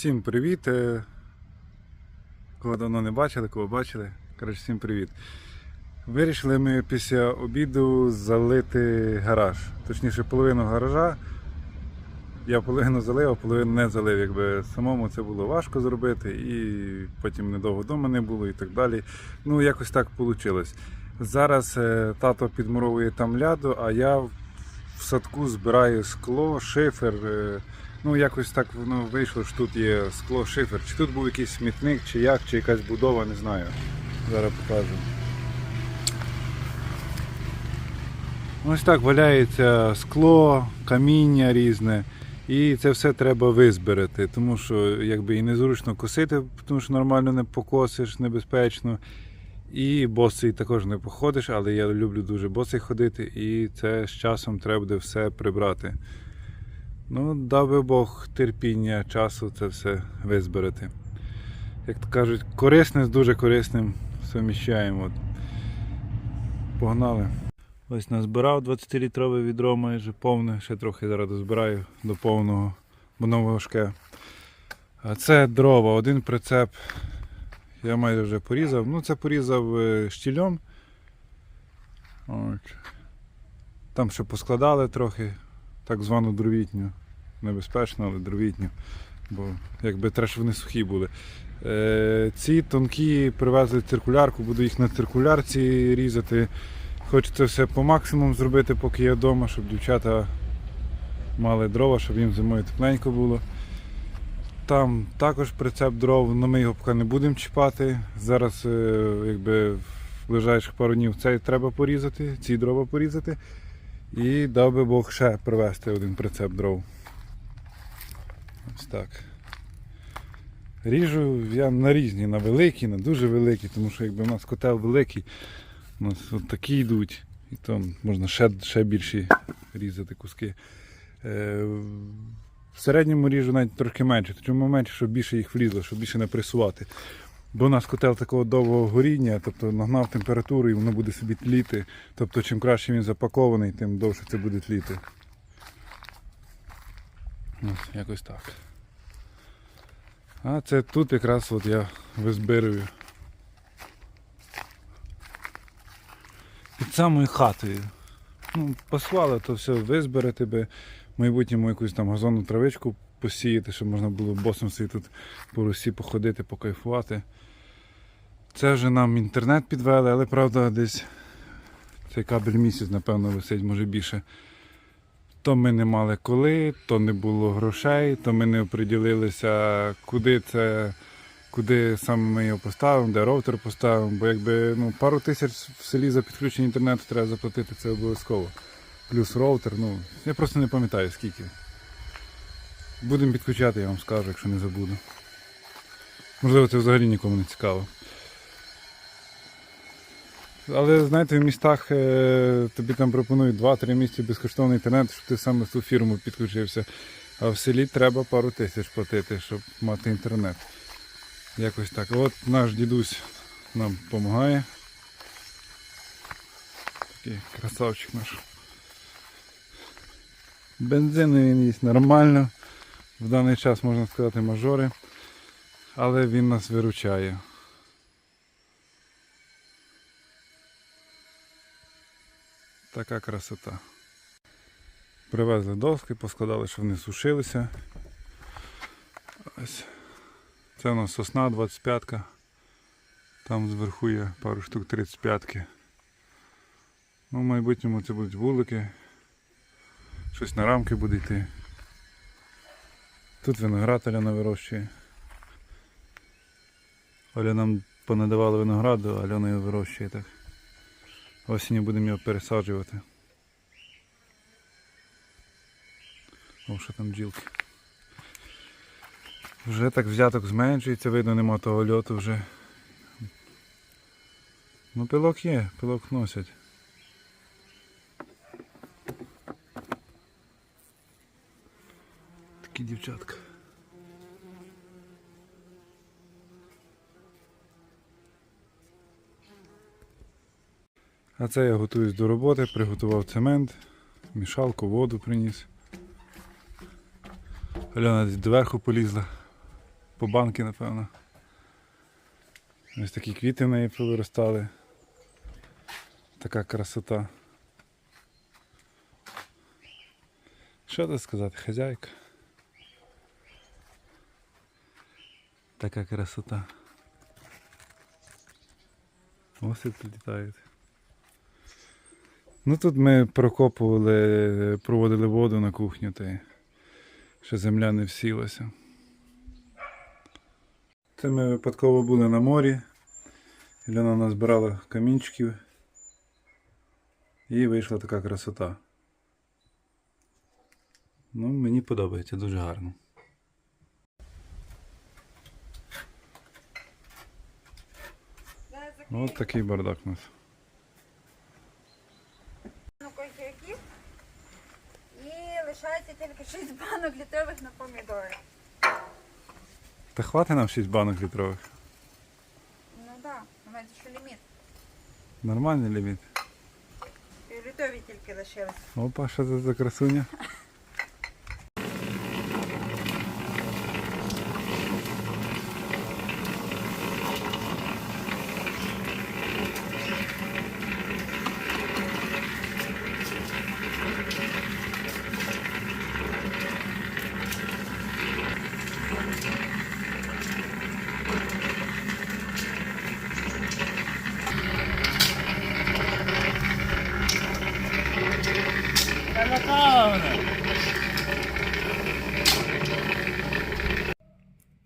Всім привіт. е, Кого давно не бачили, кого бачили. Коротше, всім привіт. Вирішили ми після обіду залити гараж. Точніше, половину гаража. Я половину залив, а половину не залив. Якби самому це було важко зробити, і потім недовго вдома не було і так далі. Ну, якось так вийшло. Зараз е, тато підмуровує там ляду, а я в садку збираю скло, шифер. Ну, якось так воно вийшло, що тут є скло, шифер. Чи тут був якийсь смітник, чи як, чи якась будова, не знаю. Зараз покажу. Ось так валяється скло, каміння різне. І це все треба визбирати, тому що якби і незручно косити, тому що нормально не покосиш, небезпечно. І босий також не походиш, але я люблю дуже босий ходити, і це з часом треба буде все прибрати. Ну, дав би Бог терпіння, часу це все визбирати. Як то кажуть, корисне з дуже корисним суміщаємо. Погнали. Ось назбирав 20-літрове відро майже повне, ще трохи зараз дозбираю до повного, бо воно. А це дрова, один прицеп. Я майже вже порізав. Ну, це порізав е, штільом. От. Там ще поскладали трохи, так звану дровітню. Небезпечно, але дровітню. Бо якби треба, вони сухі були. Е, ці тонкі привезли циркулярку, буду їх на циркулярці різати. Це все по максимуму зробити, поки я вдома, щоб дівчата мали дрова, щоб їм зимою тепленько було. Там також прицеп дров, але ми його поки не будемо чіпати. Зараз е, якби, в ближайших пару днів цей треба порізати, ці дрова порізати. І дав би Бог ще привезти один прицеп дров. Ось так. Ріжу я на різні, на великі, на дуже великі, тому що якби у нас котел великий, у нас от такі йдуть, і там можна ще, ще більші різати куски. Е, в середньому ріжу навіть трохи менше, чому менше, щоб більше їх влізло, щоб більше не пресувати. Бо у нас котел такого довгого горіння, тобто нагнав температуру і воно буде собі тліти. Тобто чим краще він запакований, тим довше це буде тліти. Ось, якось так. А це тут якраз от я визбирую. Під самою хатою. Ну, посвали, то все визберете би. В майбутньому якусь там газонну травичку посіяти, щоб можна було босом собі тут по русі походити, покайфувати. Це вже нам інтернет підвели, але правда десь цей кабель місяць, напевно, висить, може більше. То ми не мали коли, то не було грошей, то ми не оприділилися, куди це, куди саме ми його поставимо, де роутер поставимо. Бо якби ну, пару тисяч в селі за підключення інтернету треба заплатити, це обов'язково. Плюс роутер, ну, я просто не пам'ятаю скільки. Будемо підключати, я вам скажу, якщо не забуду. Можливо, це взагалі нікому не цікаво. Але знаєте, в містах е, тобі там пропонують 2-3 місяці безкоштовний інтернет, щоб ти саме ту фірму підключився. А в селі треба пару тисяч платити, щоб мати інтернет. Якось так. От наш дідусь нам допомагає. Такий красавчик наш. Бензин він їсть нормально. В даний час можна сказати мажори. Але він нас виручає. Така красота. Привезли доски, поскладали, щоб вони сушилися. Ось. Це у нас сосна 25 ка Там зверху є пару штук 35 ки Ну, в майбутньому це будуть вулики. Щось на рамки буде йти. Тут виноград Альона вирощує. Оля нам понадавала винограду, Альона його вирощує так. Осінню будемо його пересаджувати. О, що там бджілки. Вже так взяток зменшується, видно, нема того льоту вже. Ну пилок є, пилок носять. Такі дівчатка. А це я готуюсь до роботи, приготував цемент, мішалку, воду приніс. Альона десь доверху полізла. по банки, напевно. Ось такі квіти в неї повиростали. Така красота. Що тут сказати, хазяйка? Така красота. Ось і прилітають. Ну тут ми прокопували, проводили воду на кухню, та ще земля не всілася. Це ми випадково були на морі. Ілона назбирала камінчиків. І вийшла така красота. Ну, мені подобається дуже гарно. Ось такий бардак у нас. Ну, огірків. І лишається тільки 6 банок літрових на помідори. Та хватить нам 6 банок літрових. Ну так, да, у мене ще ліміт. Нормальний ліміт. Півлітрові тільки лишились. Опа, що це за красуня?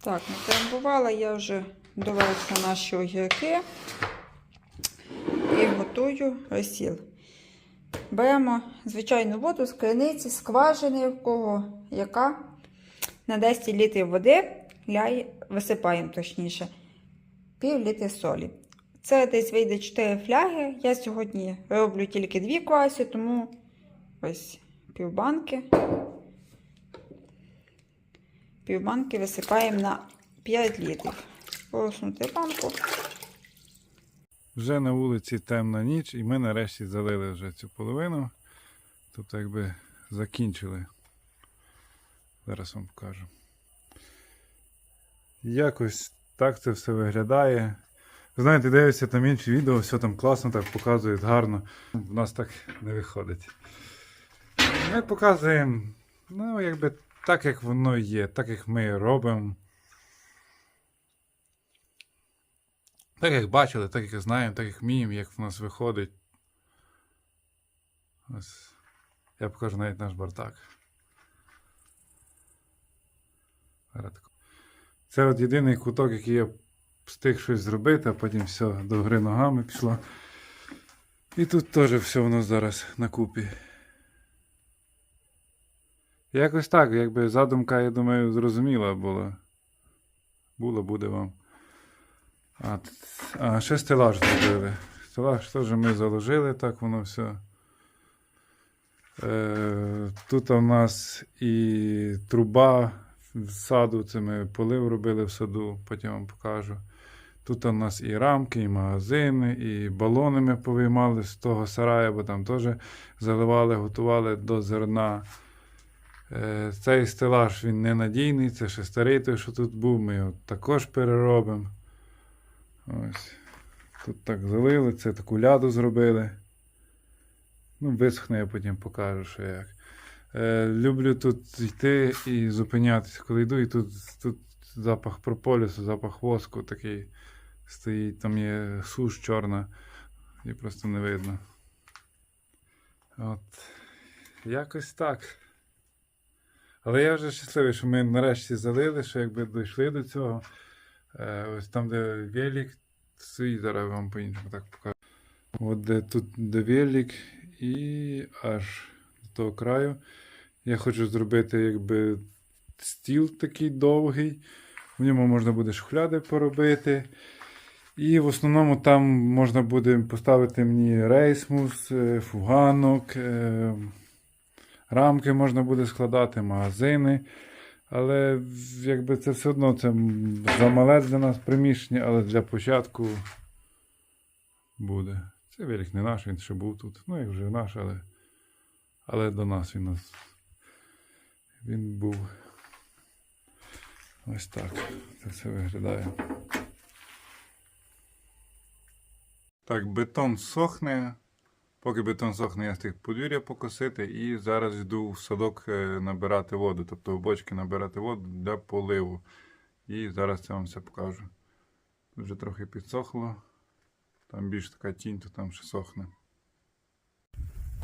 Так, натрамбувала я вже доверху наші огірки і готую розсіл. Беремо звичайну воду з криниці, скважини, в кого яка. На 10 літрів води ляй, висипаємо точніше, пів літри солі. Це десь вийде 4 фляги. Я сьогодні роблю тільки дві квасі, тому ось півбанки. Півбанки висипаємо на 5 літрів. Полоснути банку. Вже на вулиці темна ніч, і ми нарешті залили вже цю половину. Тобто якби закінчили. Зараз вам покажу. Якось так це все виглядає. Ви знаєте, дивишся там інші відео, все там класно, так показують гарно. В нас так не виходить. Ми показуємо, ну, якби так, як воно є, так як ми робимо. Так як бачили, так як знаємо, так як вміємо, як в нас виходить. Ось. Я покажу навіть наш бардак. Це от єдиний куток, який я встиг щось зробити, а потім все до гри ногами пішло. І тут теж все воно зараз на купі. Якось так, якби задумка, я думаю, зрозуміла була. Було, буде вам. А, а ще стелаж зробили. Стелаж теж ми заложили, так воно все. Е, тут у нас і труба з саду, це ми полив робили в саду, потім вам покажу. Тут у нас і рамки, і магазини, і балони ми повиймали з того сараю, бо там теж заливали, готували до зерна. Е, Цей стелаж він ненадійний, це ще старий той, що тут був, ми його також переробимо. Ось. Тут так залили, це таку ляду зробили. Ну, висохне, я потім покажу, що як. Е, люблю тут йти і зупинятися, коли йду, і тут, тут запах прополісу, запах воску такий стоїть, там є суш чорна, і просто не видно. От. Якось так. Але я вже щасливий, що ми нарешті залили, що якби дійшли до цього. Е, ось там, де велик, стоїть, зараз вам по-іншому так покажу. От де тут де велик і аж до того краю. Я хочу зробити якби стіл такий довгий. В ньому можна буде шухляди поробити. І в основному там можна буде поставити мені рейсмус, е, фуганок, е, рамки можна буде складати, магазини. Але якби це все одно це замале для нас приміщення, але для початку буде. Це велик не наш, він ще був тут. Ну, як вже наш, але, але до нас він нас. Він був. Ось так це все виглядає. Так, бетон сохне. Поки бетон сохне, я встиг подвір'я покосити і зараз йду в садок е, набирати воду, тобто в бочки набирати воду для поливу. І зараз це вам все покажу. Вже трохи підсохло. Там більш така тінь, то там ще сохне.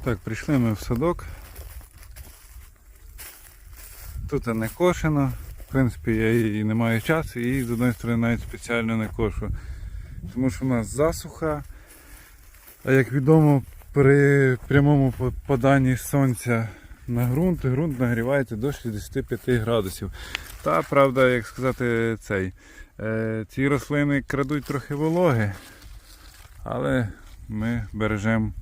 Так, прийшли ми в садок. Тут не кошено. В принципі, я і не маю часу, і з одної сторони навіть спеціально не кошу. Тому що в нас засуха. А як відомо, при прямому попаданні сонця на ґрунт, ґрунт нагрівається до 65 градусів. Та, правда, як сказати, цей, е, ці рослини крадуть трохи вологи, але ми бережемо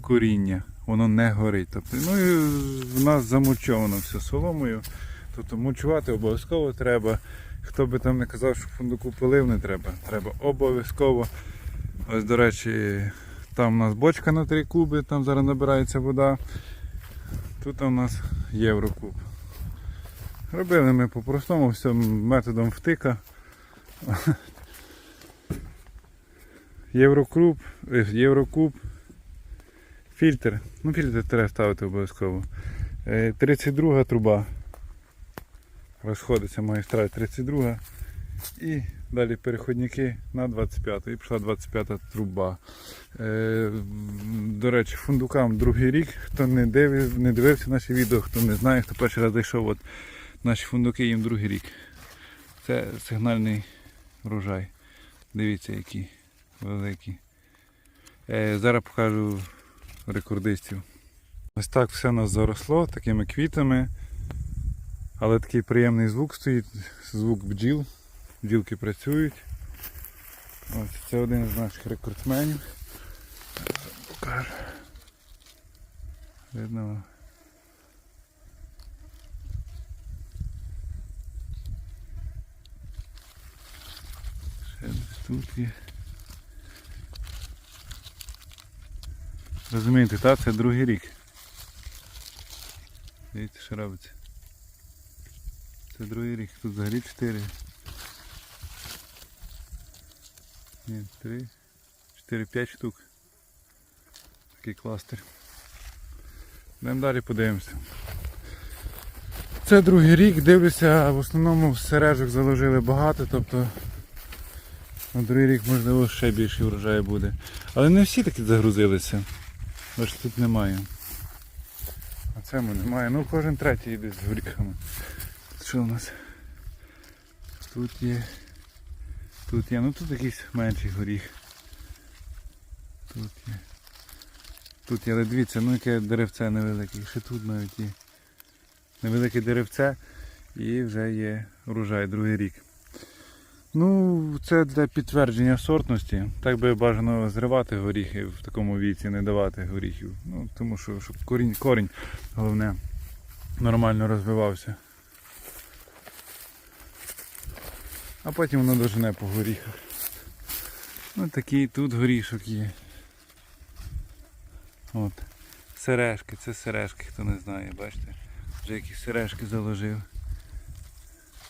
коріння, воно не горить. Тобто, ну і в нас замульчовано все соломою. Тобто мульчувати обов'язково треба. Хто би там не казав, що фундуку полив не треба. Треба обов'язково. Ось, до речі, там у нас бочка на 3 куби, там зараз набирається вода. Тут у нас єврокуб. Робили ми по-простому, все методом втика. Єврокуб, е, єврокуб, фільтр. Ну, фільтр треба ставити обов'язково. Е, 32 труба. Розходиться магістраль 32 і далі переходники на 25 і пішла 25-та труба. Е, до речі, фундукам другий рік. Хто не, дивив, не дивився наші відео, хто не знає, хто перший раз зайшов, от наші фундуки їм другий рік. Це сигнальний врожай. Дивіться, які великі. Е, зараз покажу рекордистів. Ось так все у нас заросло такими квітами. Але такий приємний звук стоїть, звук бджіл. Бджілки працюють. Ось це один з наших рекордсменів. Покажу. Видно. Ще десь тут є. Розумієте, та це другий рік. Дивіться, що робиться. Це другий рік, тут взагалі 4. Ні, 3, 4, 5 штук. Такий кластер. Йдемо далі подивимося. Це другий рік, дивлюся, в основному сережок заложили багато, тобто на другий рік можливо ще більше врожаю буде. Але не всі таки загрузилися. Бачите, тут немає. А цьому немає. Ну кожен третій йде з горіхами. Що у нас? Тут є. Тут є. Ну тут якийсь менший горіх. Тут є. Тут є, але дивіться, ну яке деревце невелике. Ще тут навіть є. Невелике деревце і вже є урожай другий рік. Ну, це для підтвердження сортності. Так би бажано зривати горіхи в такому віці, не давати горіхів. Ну, тому що щоб корінь, корінь головне нормально розвивався. А потім воно дожене по горіхах. Ось такий тут горішок є. От. Сережки, це сережки, хто не знає, бачите? Вже які сережки заложив.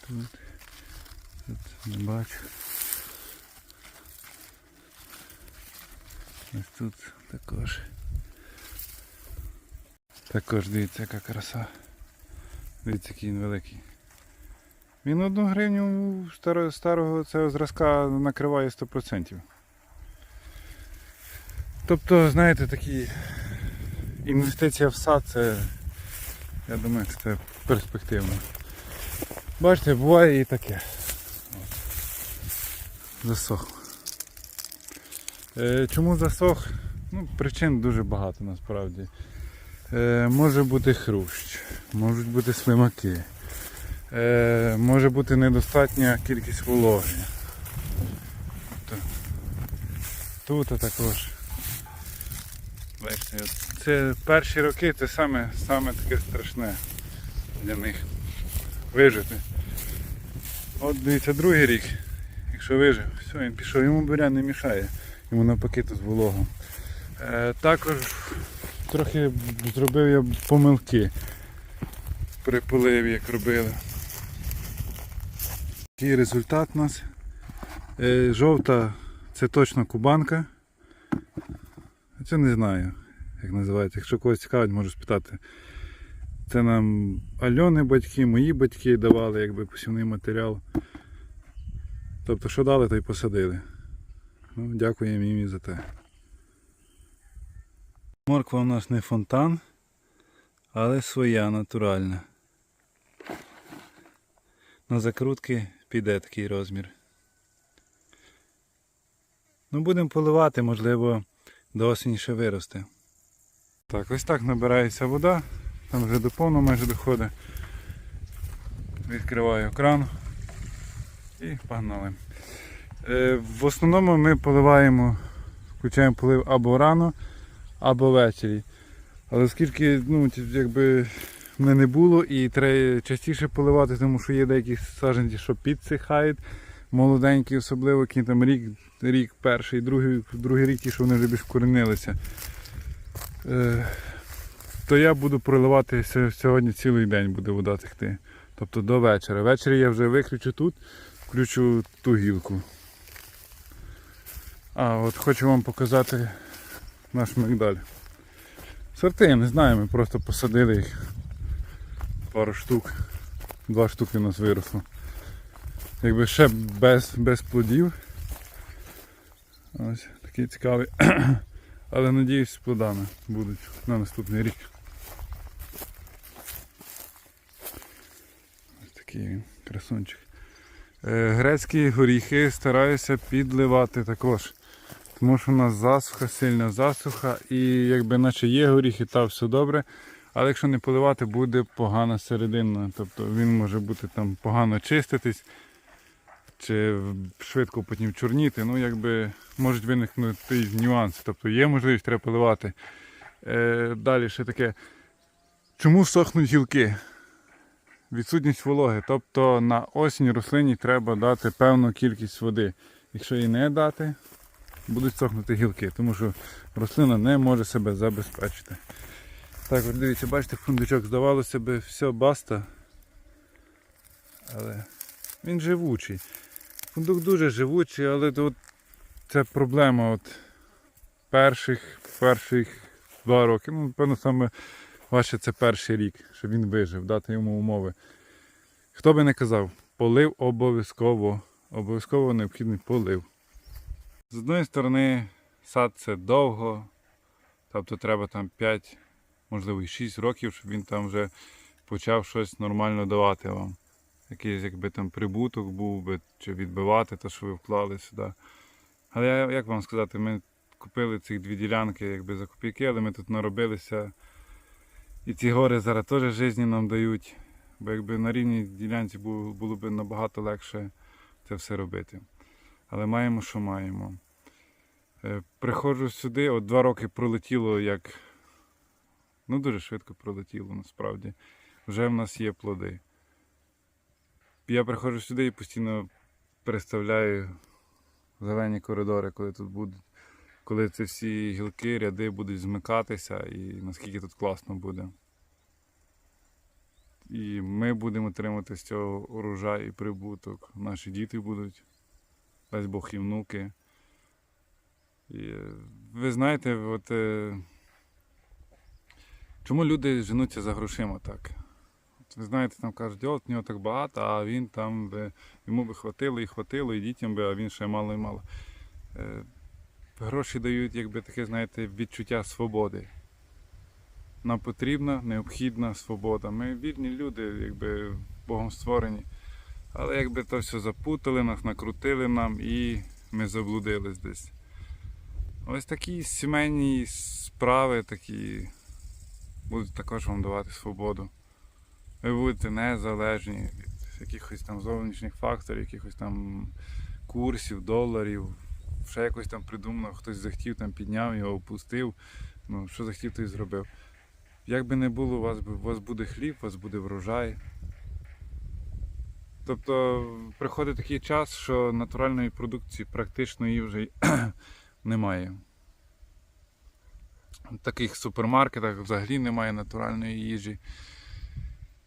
Тут. Тут не бачу. Ось тут також. Також дивіться, яка краса. Дивіться, який він великий. Він одну гривню старого, цього зразка накриває 100%. Тобто, знаєте, такі інвестиція в сад, це, я думаю, це перспективно. Бачите, буває і таке. От. Засохло. Е, чому засох? Ну, причин дуже багато насправді. Е, може бути хрущ, можуть бути слимаки. Е, може бути недостатня кількість вологи. Тут також. Це перші роки це саме, саме таке страшне для них вижити. От дивіться, другий рік, якщо вижив, все, він пішов, йому бурян не мішає, йому навпаки тут волого. Е, також трохи зробив я помилки при поливі, як робили. Такий результат у нас. Е, Жовта це точно кубанка. Це не знаю, як називається. Якщо когось цікавить, можу спитати. Це нам Альони батьки, мої батьки давали якби посівний матеріал. Тобто, що дали, то й посадили. Ну, дякуємо їм і за те. Морква у нас не фонтан, але своя натуральна. На закрутки піде такий розмір. Ну, будемо поливати, можливо, до осені ще виросте. Так, ось так набирається вода. Там вже до повного майже доходить. Відкриваю кран і погнали. Е, в основному ми поливаємо, включаємо полив або рано, або ввечері. Але оскільки ну, якби мене не було і треба частіше поливати, тому що є деякі саджанці, що підсихають, молоденькі, особливо, які там рік, рік перший, другий, другий рік ті, що вони вже більш вкоренилися. Е, то я буду проливати сьогодні цілий день буде вода текти. Тобто до вечора. Ввечері я вже виключу тут, включу ту гілку. А, от хочу вам показати наш мигдаль. Сорти, я не знаю, ми просто посадили їх. Пару штук. Два штуки у нас виросло. Якби ще без, без плодів. Ось такий цікавий. Але надіюсь плодами будуть на наступний рік. Ось такий він, красунчик. Е, Грецькі горіхи стараюся підливати також. Тому що у нас засуха, сильна засуха, і якби наче є горіхи, та все добре. Але якщо не поливати, буде погана середина. Тобто він може бути там погано чиститись, чи швидко потім чорніти. Ну, якби можуть виникнути нюанси. Тобто є можливість, треба поливати. Е, далі ще таке. Чому сохнуть гілки? Відсутність вологи. Тобто на осінь рослині треба дати певну кількість води. Якщо її не дати, будуть сохнути гілки, тому що рослина не може себе забезпечити. Так, от дивіться, бачите, фундучок здавалося би, все баста. Але він живучий. Фундук дуже живучий, але от це проблема от перших, перших два роки. Ну, напевно, саме важче це перший рік, щоб він вижив, дати йому умови. Хто би не казав, полив обов'язково. Обов'язково необхідний полив. З одної сторони, сад це довго, тобто треба там 5, можливо і 6 років, щоб він там вже почав щось нормально давати вам. Якийсь якби там прибуток був би, чи відбивати те, що ви вклали сюди. Але я, як вам сказати, ми купили ці дві ділянки якби за копійки, але ми тут наробилися. І ці гори зараз теж житті нам дають. Бо якби на рівній ділянці було, було б набагато легше це все робити. Але маємо, що маємо. Е, Приходжу сюди, от два роки пролетіло як. Ну, дуже швидко пролетіло насправді. Вже в нас є плоди. Я приходжу сюди і постійно представляю зелені коридори, коли тут будуть, коли ці всі гілки, ряди будуть змикатися і наскільки тут класно буде. І ми будемо отримати з цього урожай і прибуток. Наші діти будуть, дасть Бог і внуки. І, ви знаєте, от, е, чому люди женуться за грошима так? Ви знаєте, там кажуть, от в нього так багато, а він там би, йому би хватило і хватило, і дітям би, а він ще мало і мало. Е, гроші дають, якби таке, знаєте, відчуття свободи. Нам потрібна необхідна свобода. Ми вільні люди, якби Богом створені. Але якби то все запутали нас, накрутили нам і ми заблудились десь. Ось такі сімейні справи такі будуть також вам давати свободу. Ви будете незалежні від якихось там зовнішніх факторів, якихось там курсів, доларів, ще якось там придумав, хтось захотів, там підняв його, опустив. Ну, що захотів, то і зробив. Як би не було, у вас, у вас буде хліб, у вас буде врожай. Тобто приходить такий час, що натуральної продукції практично її вже немає. В таких супермаркетах взагалі немає натуральної їжі.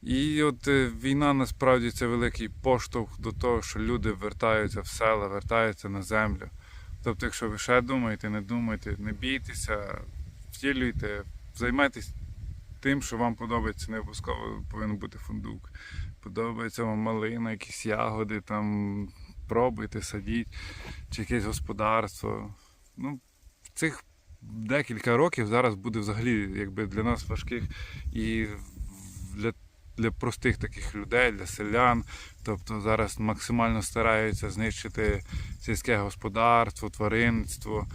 І от е, війна насправді це великий поштовх до того, що люди вертаються в села, вертаються на землю. Тобто, якщо ви ще думаєте, не думайте, не бійтеся, втілюйте, займайтесь тим, що вам подобається, не обов'язково повинен бути фундук. Подобається вам малина, якісь ягоди, там пробуйте, садіть, чи якесь господарство. Ну, цих декілька років зараз буде взагалі якби для нас важких і для, для простих таких людей, для селян. Тобто зараз максимально стараються знищити сільське господарство, тваринництво.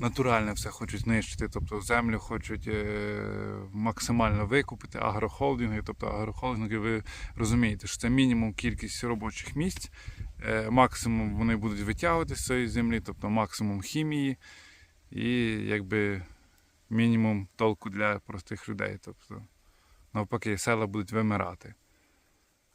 Натуральне все хочуть знищити, тобто землю хочуть е, максимально викупити, агрохолдинги. Тобто агрохолдинги, ви розумієте, що це мінімум кількість робочих місць, е, максимум вони будуть витягувати з цієї землі, тобто максимум хімії і якби мінімум толку для простих людей. Тобто, навпаки, села будуть вимирати.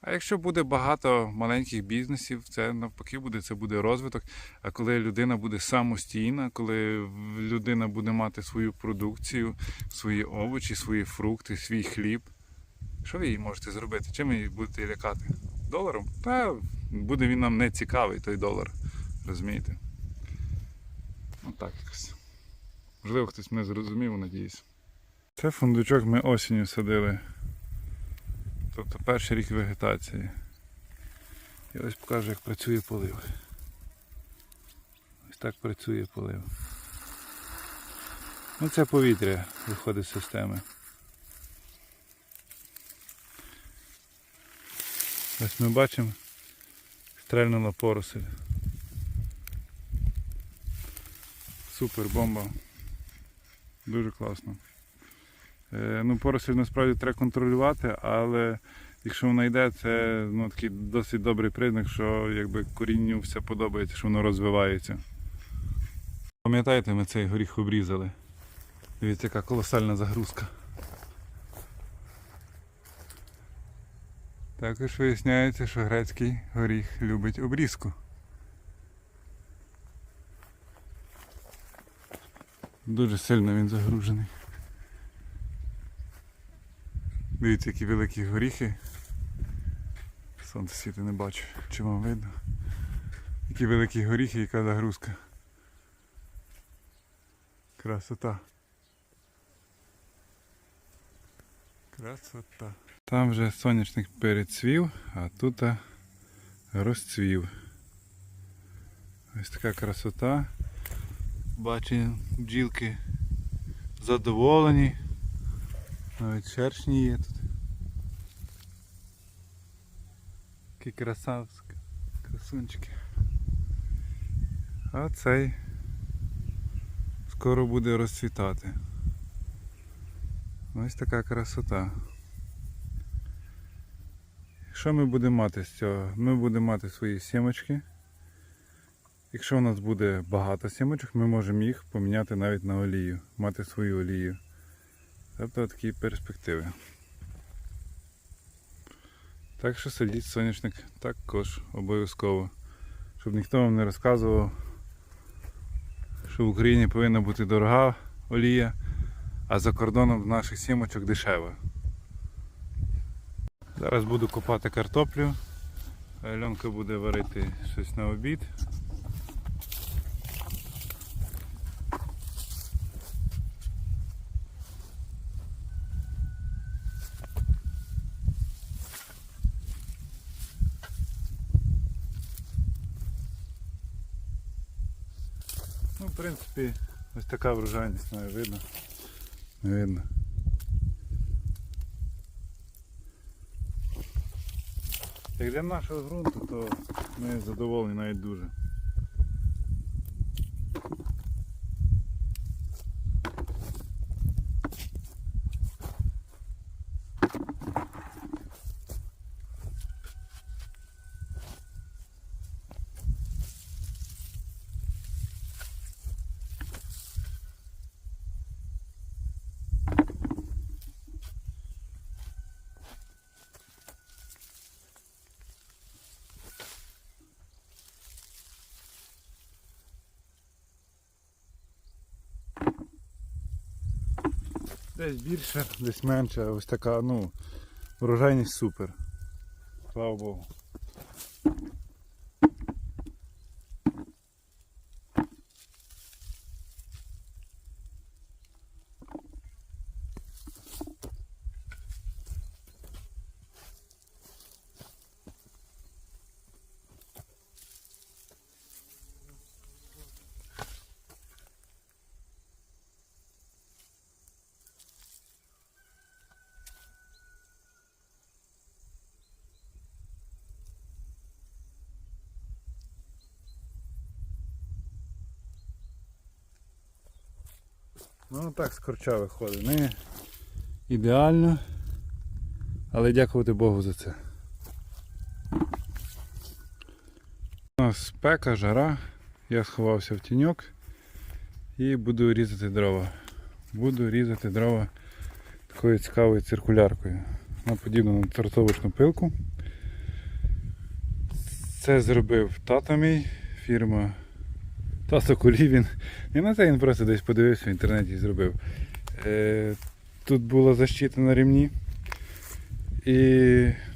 А якщо буде багато маленьких бізнесів, це навпаки буде, це буде розвиток. А коли людина буде самостійна, коли людина буде мати свою продукцію, свої овочі, свої фрукти, свій хліб, що ви їй можете зробити? Чим ви її будете лякати? Доларом? Та буде він нам не цікавий, той долар. Розумієте? Отак якось. Можливо, хтось мене зрозумів, надіюсь. Це фундучок ми осінню садили. Тобто перший рік вегетації. І ось покажу, як працює полив. Ось так працює полив. Ну це повітря виходить з системи. Ось ми бачимо, стрельнула поросель. Супер бомба. Дуже класно. Е, ну, поросль насправді треба контролювати, але якщо вона йде, це ну, такий досить добрий признак, що якби корінню все подобається, що воно розвивається. Пам'ятаєте, ми цей горіх обрізали. Дивіться, яка колосальна загрузка. Також виясняється, що грецький горіх любить обрізку. Дуже сильно він загружений. Дивіться, які великі горіхи. Сонце світи не бачу, чи вам видно. Які великі горіхи, яка загрузка. Красота. Красота. Там вже сонячник перецвів, а тут розцвів. Ось така красота. Бачимо, бджілки задоволені. Навіть шершні є тут. Які красавські красунчики. А цей скоро буде розцвітати. Ось така красота. Що ми будемо мати з цього? Ми будемо мати свої сімочки. Якщо у нас буде багато сімочок, ми можемо їх поміняти навіть на олію, мати свою олію. Тобто такі перспективи. Так що садіть соняшник також обов'язково. Щоб ніхто вам не розказував, що в Україні повинна бути дорога олія, а за кордоном наших сімочок дешева. Зараз буду копати картоплю. Альонка буде варити щось на обід. Принципі, ось така врожайність має видно. Не видно. Як для нашого ґрунту, то ми задоволені навіть дуже. Десь більше, десь менше, ось така, ну, Врожайність супер. Слава Богу. Ну так з корча виходить. Не ідеально. Але дякувати Богу за це. У нас спека, жара. Я сховався в тіньок і буду різати дрова. Буду різати дрова такою цікавою циркуляркою. Вона подібна на тортовочну пилку. Це зробив тато мій, фірма Тато Кулівін. Не на це він просто десь подивився в інтернеті і зробив. Е, тут була защита на ремні. І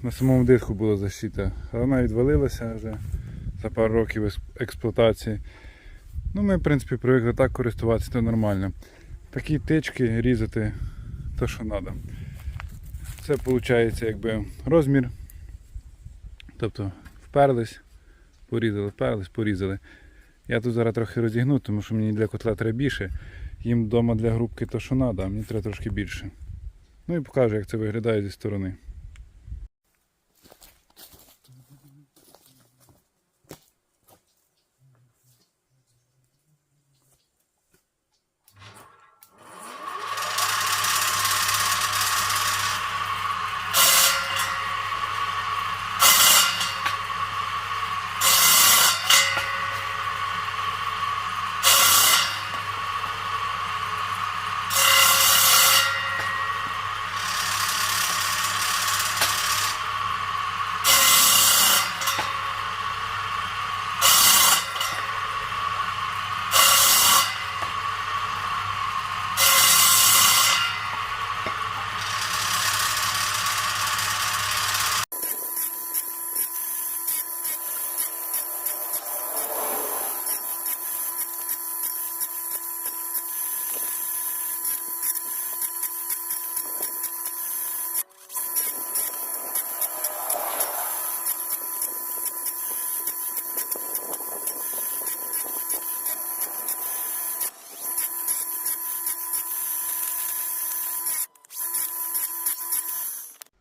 на самому диску була защита. Вона відвалилася вже за пару років експлуатації. Ну, ми, в принципі, привикли так користуватися, то нормально. Такі тички різати то, що треба. Це виходить якби розмір. Тобто вперлись, порізали, вперлись, порізали. Я тут зараз трохи розігну, тому що мені для котла треба більше. Їм вдома для грубки то, що треба, а мені треба трошки більше. Ну і покажу, як це виглядає зі сторони.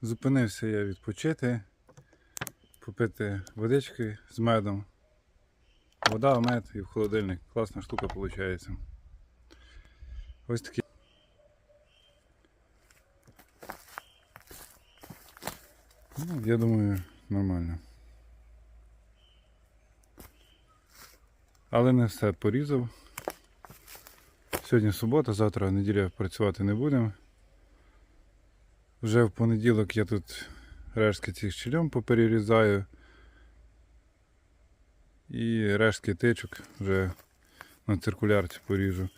Зупинився я відпочити, попити водички з медом. Вода, мед і в холодильник. Класна штука виходить. Ось такі. Ну, я думаю, нормально. Але не все порізав. Сьогодні субота, завтра неділя працювати не будемо. Вже в понеділок я тут рештки цих щільом поперерізаю. І рештки тичок вже на циркулярці поріжу.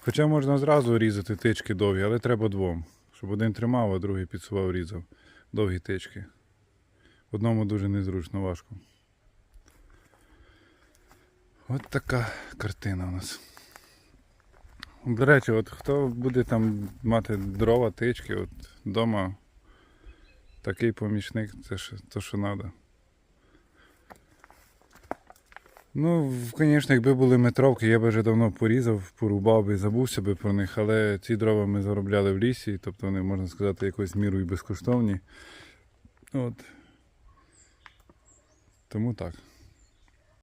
Хоча можна зразу різати тички довгі, але треба двом. Щоб один тримав, а другий підсував, різав. Довгі тички. Одному дуже незручно важко. От така картина у нас. До речі, от хто буде там мати дрова, тички, от вдома такий помічник, це ж то, що треба. Ну, звісно, якби були метровки, я би вже давно порізав, порубав би, забувся би про них, але ці дрова ми заробляли в лісі, тобто вони, можна сказати, якоюсь мірою безкоштовні. От. Тому так.